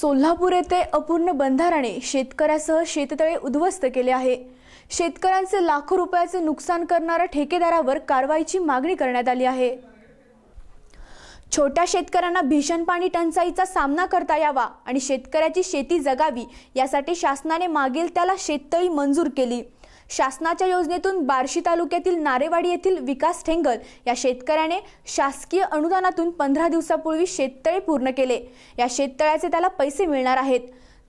सोलापूर येथे अपूर्ण बंधाराने शेतकऱ्यासह शेततळे उद्ध्वस्त केले आहे. शेतकऱ्यांचे लाखो रुपयाचे नुकसान करणाऱ्या ठेकेदारावर कारवाईची मागणी करण्यात आली आहे. छोट्या शेतकऱ्यांना भीषण पाणी टंचाईचा सामना करता यावा आणि शेतकऱ्याची शेती जगावी यासाठी शासनाने मागील त्याला शेततळी मंजूर केली. शासनाच्या योजनेतून बार्शी तालुक्यातील नारेवाडी येथील विकास ठेंगल या शेतकऱ्याने शासकीय अनुदानातून पंधरा दिवसापूर्वी शेततळे पूर्ण केले. या शेततळ्याचे त्याला पैसे मिळणार आहेत.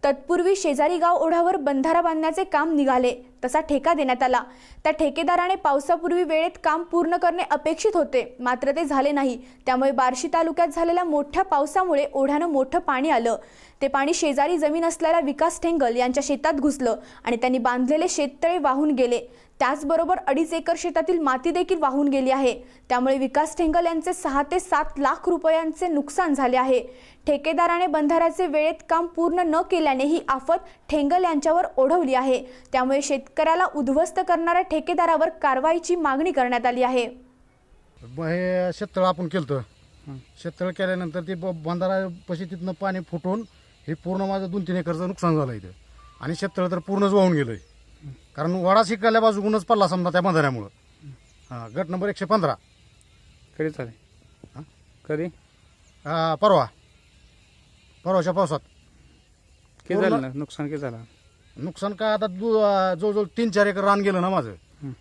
तत्पूर्वी शेजारी गाव ओढ्यावर बंधारा बांधण्याचे काम निघाले. तसा ठेका देण्यात आला. त्या ठेकेदाराने पावसापूर्वी वेळेत काम पूर्ण करणे अपेक्षित होते. मात्र ते झाले नाही. त्यामुळे बार्शी तालुक्यात झालेल्या मोठ्या पावसामुळे ओढ्यानं मोठं पाणी आलं. ते पाणी शेजारी जमीन असलेल्या विकास ठेंगल यांच्या शेतात घुसलं आणि त्यांनी बांधलेले शेततळे वाहून गेले. त्याचबरोबर अडीच एकर शेतातील माती देखील वाहून गेली आहे. त्यामुळे विकास ठेंगल यांचे सहा ते सात लाख रुपयांचे नुकसान झाले आहे. ठेकेदाराने बंधाऱ्याचे वेळेत काम पूर्ण न केल्याने ही आफत ठेंगल यांच्यावर ओढवली आहे. त्यामुळे शेतकऱ्याला उद्ध्वस्त करणाऱ्या ठेकेदारावर कारवाईची मागणी करण्यात आली आहे. हे शेततळ आपण केलं शेततळ केल्यानंतर ते बंधारा पशी तिथनं पाणी फुटून हे पूर्ण माझं दोन तीन एकरचं नुकसान झालं इथं. आणि शेततळ तर पूर्णच वाहून गेलंय. कारण वडा शिकायला बाजूकडूनच पडला समजा त्या बंधाऱ्यामुळं. हां गट नंबर एकशे पंधरा. कधी चालेल हा? कधी? हा, परवा. परवाच्या पावसात. किती झालं ना? नुकसान किती झालं? नुकसान काय आता दु- जवळजवळ तीन चार एकर रान गेलं ना माझं.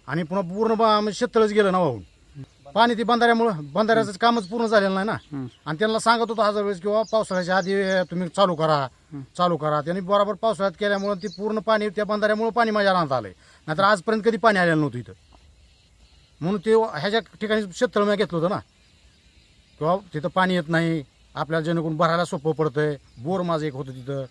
आणि पुन्हा पूर्ण बा- म्हणजे शेततळच गेलं ना वाहून. पाणी ती बंधाऱ्यामुळं बंधाऱ्याचं कामच पूर्ण झालेलं नाही ना. आणि त्यांना सांगत होतो हजार वेळेस किंवा पावसाळ्याच्या आधी तुम्ही चालू करा चालू करा. त्यांनी बरोबर पावसाळ्यात केल्यामुळे ती पूर्ण पाणी त्या बंधाऱ्यामुळे पाणी माझ्या रानात आलंय. नाहीतर आजपर्यंत कधी पाणी आलेलं नव्हतं इथं. म्हणून ते ह्याच्या ठिकाणी शेततळ मी घेतलं होतं ना. किंवा तिथं पाणी येत नाही आपल्याला जेणेकरून भरायला सोपं पडतंय. बोर माझं एक होतं तिथं.